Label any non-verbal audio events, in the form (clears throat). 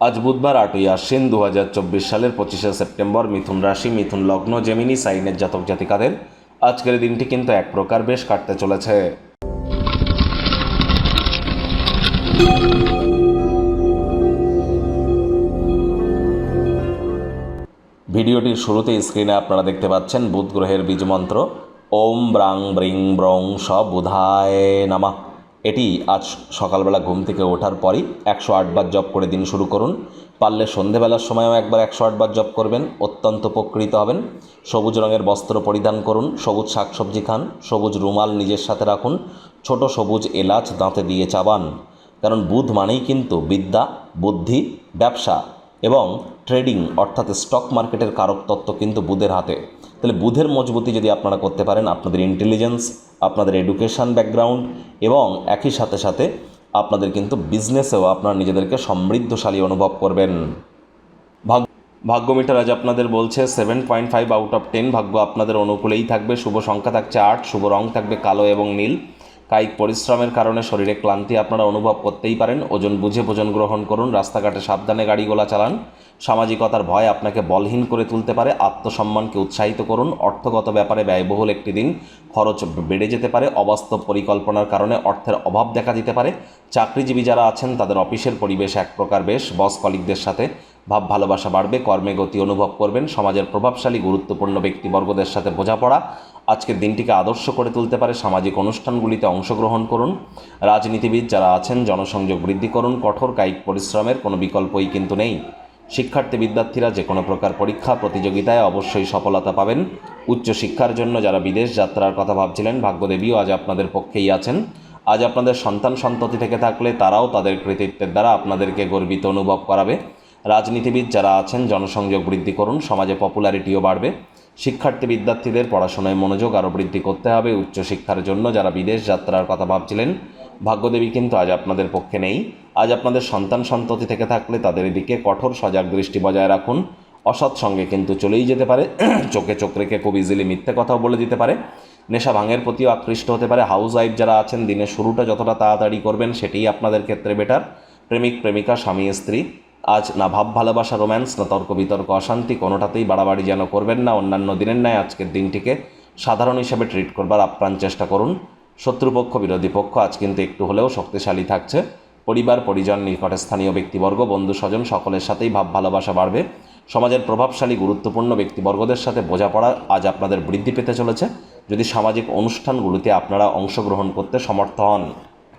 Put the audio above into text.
আজ বুধবার আটই আশ্বিন দু হাজার চব্বিশ সালের পঁচিশে সেপ্টেম্বর মিথুন রাশি, মিথুন লগ্ন, জেমিনি, সাইনের জাতক জাতিকাদের আজকের দিনটি কিন্তু এক প্রকার বেশ কাটতে চলেছে। ভিডিওটির শুরুতে স্ক্রিনে আপনারা দেখতে পাচ্ছেন বুধ গ্রহের বীজমন্ত্র ওম ব্রাং ব্রিং ব্রং স বুধায় নামা। এটি আজ সকালবেলা ঘুম থেকে ওঠার পরই একশো আটবার জপ করে দিন শুরু করুন। পারলে সন্ধেবেলার সময়ও একবার একশো আটবার জপ করবেন, অত্যন্ত উপকৃত হবেন। সবুজ রঙের বস্ত্র পরিধান করুন, সবুজ শাকসবজি খান, সবুজ রুমাল নিজের সাথে রাখুন, ছোট সবুজ এলাচ দাঁতে দিয়ে চাবান। কারণ বুধ মানেই কিন্তু বিদ্যা, বুদ্ধি, ব্যবসা এবং ট্রেডিং, অর্থাৎ স্টক মার্কেটের কারক তত্ত্ব কিন্তু বুধের হাতে। তাহলে বুধের মজবুতি যদি আপনারা করতে পারেন, আপনাদের ইন্টেলিজেন্স, আপনাদের এডুকেশান ব্যাকগ্রাউন্ড এবং একই সাথে সাথে আপনাদের কিন্তু বিজনেসেও আপনারা নিজেদেরকে সমৃদ্ধশালী অনুভব করবেন। ভাগ্য ভাগ্য মিটার আজ আপনাদের বলছে seven point five out of ten ভাগ্য আপনাদের অনুকূলেই থাকবে। শুভ সংখ্যা থাকছে আট, শুভ রং থাকবে কালো এবং নীল। কায়িক পরিশ্রমের কারণে শরীরে ক্লান্তি আপনারা অনুভব করতেই পারেন। ওজন বুঝে ভোজন গ্রহণ করুন, রাস্তাঘাটে সাবধানে গাড়িগুলা চালান। সামাজিকতার ভয় আপনাকে বলহীন করে তুলতে পারে, আত্মসম্মানকে উৎসাহিত করুন। অর্থগত ব্যাপারে ব্যয়বহুল একটি দিন, খরচ বেড়ে যেতে পারে, অবাস্তব পরিকল্পনার কারণে অর্থের অভাব দেখা দিতে পারে। চাকরিজীবী যারা আছেন, তাদের অফিসের পরিবেশ এক প্রকার বেশ, বস কলিকদের সাথে ভাব ভালোবাসা বাড়বে, কর্মে গতি অনুভব করবেন, সমাজের প্রভাবশালী, গুরুত্বপূর্ণ ব্যক্তিবর্গদের সাথে বোঝাপড়া। আজকের দিনটিকে আদর্শ করে তুলতে পারে সামাজিক অনুষ্ঠানগুলিতে অংশগ্রহণ করুন। রাজনীতিবিদ যারা আছেন, জনসংযোগ বৃদ্ধি করুন, কঠোর কায়িক পরিশ্রমের কোনো বিকল্পই কিন্তু নেই। শিক্ষার্থী বিদ্যার্থীরা যে কোনো প্রকার পরীক্ষা, প্রতিযোগিতায় অবশ্যই সফলতা পাবেন। উচ্চশিক্ষার জন্য যারা বিদেশ যাত্রার কথা ভাবছিলেন, ভাগ্যদেবীও আজ আপনাদের পক্ষেই আছেন। আজ আপনাদের সন্তান সন্ততি থেকে থাকলে তারাও তাদের কৃতিত্বের দ্বারা আপনাদেরকে গর্বিত অনুভব করাবে। রাজনীতিবিদ যারা আছেন, জনসংযোগ বৃদ্ধি করুন, সমাজে পপুলারিটিও বাড়বে। শিক্ষার্থী বিদ্যার্থীদের পড়াশোনায় মনোযোগ আরও বৃদ্ধি করতে হবে, উচ্চশিক্ষার জন্য যারা বিদেশ যাত্রার কথা ভাবছিলেন। ভাগ্যদেবী কিন্তু আজ আপনাদের পক্ষে নেই। আজ আপনাদের সন্তান সন্ততি থেকে থাকলে তাদের দিকে কঠোর সজাগ দৃষ্টি বজায় রাখুন। অসৎ সঙ্গে কিন্তু চলেই যেতে পারে। (clears throat) চোখে চোখ রেখে খুব ইজিলি মিথ্যে কথাও বলে দিতে পারে। নেশা ভাঙের প্রতিও আকৃষ্ট হতে পারে। হাউস ওয়াইফ যারা আছেন, দিনের শুরুটা যতটা তাড়াতাড়ি করবেন, সেটিই আপনাদের ক্ষেত্রে বেটার প্রেমিক, প্রেমিকা, স্বামী, স্ত্রী। আজ না ভাব, ভালোবাসা, রোম্যান্স, না তর্ক, বিতর্ক, অশান্তি, কোনোটাতেই বাড়াবাড়ি যেন করবেন না। অন্যান্য দিনের ন্যায় আজকের দিনটিকে সাধারণ হিসেবে ট্রিট করবার আপ্রাণ চেষ্টা করুন। শত্রুপক্ষ, বিরোধী পক্ষ আজ কিন্তু একটু হলেও শক্তিশালী থাকছে। পরিবার, পরিজন, নিকটে স্থানীয় ব্যক্তিবর্গ, বন্ধু, স্বজন সকলের সাথেই ভাব, ভালোবাসা বাড়বে। সমাজের প্রভাবশালী, গুরুত্বপূর্ণ ব্যক্তিবর্গদের সাথে বোঝাপড়া আজ আপনাদের বৃদ্ধি পেতে চলেছে। যদি সামাজিক অনুষ্ঠানগুলিতে আপনারা অংশগ্রহণ করতে সমর্থ হন।